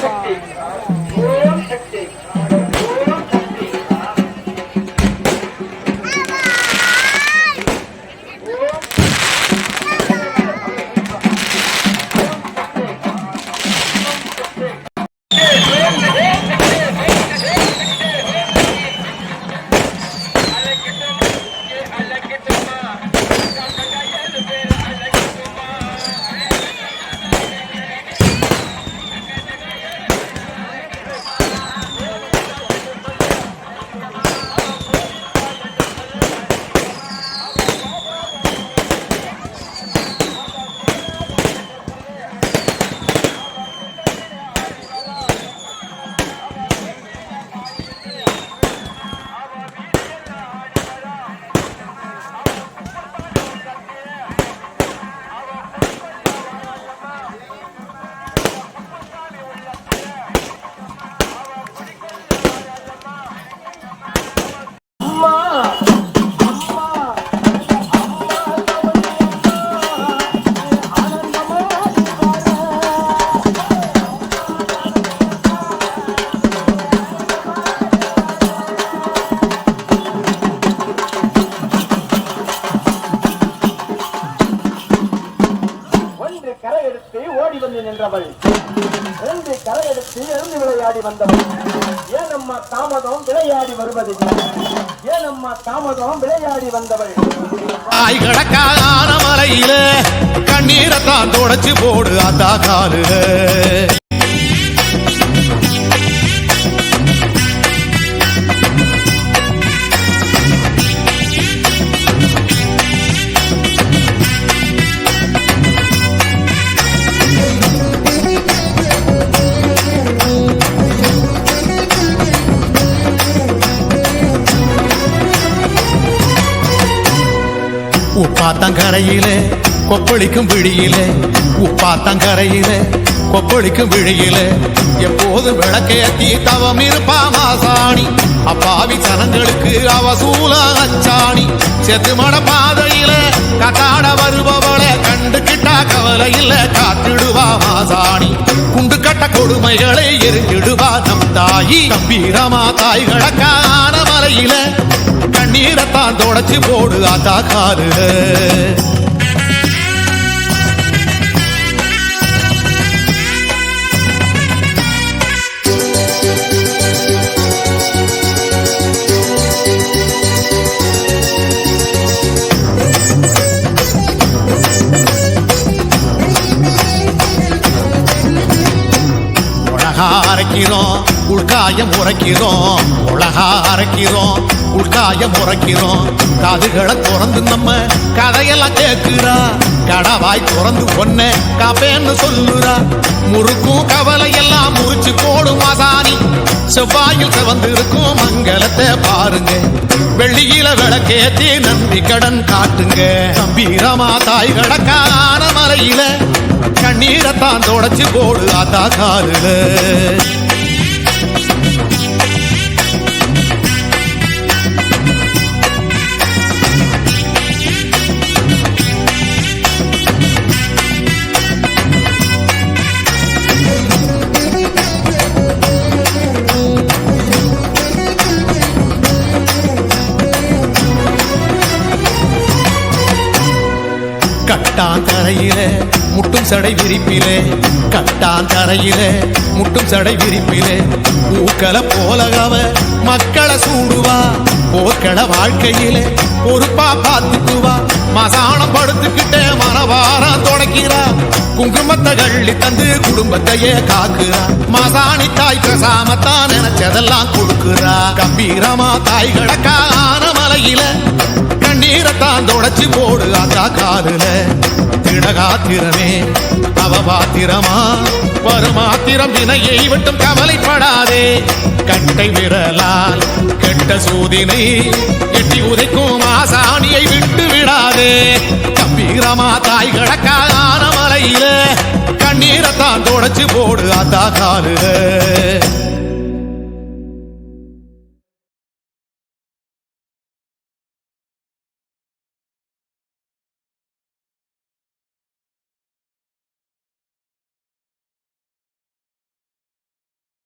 God. சென்று நின்றவள். இரண்டு கரையெடுத்து எழுந்து விளையாடி வந்தவள். ஏனம்மா தாமதம் விளையாடி வருவதில்லை. ஏனம்மா தாமதம் விளையாடி வந்தவள். ஆய் கடக்கான மலையில கண்ணீரத்தான் தொடச்சு போடு அதா காலு. உப்பாத்தங்கரையிலே கொப்பளிக்கும் விழியிலே உப்பாத்தங்கரையிலே கொப்பளிக்கும் விழியிலே. எப்போது விளக்கேத்தி தவம் இருப்பா மாசாணி அப்பாவி சனங்களுக்கு அவசூல அச்சாணி செத்து மட பாதையில கட்டாட வருபவளை தலையில காத்திடுவா மாசாணி. குண்டு கட்ட கொடுமைகளை எரிஞ்சிடுவா நம் தாயி. கம்பீரமா தாய் கடக்கான மலையில கண்ணீரத்தான் தொடச்சு போடு அதா காரு உலகா அரைக்கிறோம் உள்காயம் உரைக்கிறோம் உலகா அரைக்கிறோம் உள்காயம் உரைக்கிறோம். காதுகளை திறந்து நம்ம கதையெல்லாம் கேட்கிறா கடவாய் திறந்து ஒன்ன காப்பேன்னு சொல்லுறா. முறுக்கும் கவலை எல்லாம் முறிச்சு போடும் மசானி செவ்வாயில் சிவந்து இருக்கும் மங்களத்தை பாருங்க. வெள்ளியில விளக்கேத்தி நன்றி கடன் காட்டுங்க. கம்பீரமா தாய் கடக்கான மலையில கண்ணீரத்தான் தொடச்சு போடு அதா காலுல கட்டாந்தரையிலே முட்டும் சடை விரிப்பிலே. கட்டாந்தரையிலே முட்டும் சடை விரிப்பிலே. பூக்களை போலகவ மக்களை சூடுவா. போர்க்கள வாழ்க்கையிலே பொறுப்பா பார்த்துக்குவா. மசானம் படுத்துக்கிட்டே மனவாரம் தொடக்கிறா. குங்குமத்தை கள்ளி தந்து குடும்பத்தையே காக்குறா. மசாணி தாய் பிரசாமத்தான் நினைச்சதெல்லாம் கொடுக்குறா. கம்பீரமா தாய் கடக்கான மலையில கண்ணீரத்தான் தொடச்சி போடு அதா காதுல. திடகாத்திரமே அவ பாத்திரமா வருமாத்திரம் வினையை விட்டும் கவலைப்படாதே. கட்டை விரலால் கெட்ட சூதினை எட்டி உதைக்கும் ஆசானியை விட்டு விடாதே. கம்பீரமா தாய் கடக்கான மலையில கண்ணீரத்தான் தொடச்சி போடு அதா காலுல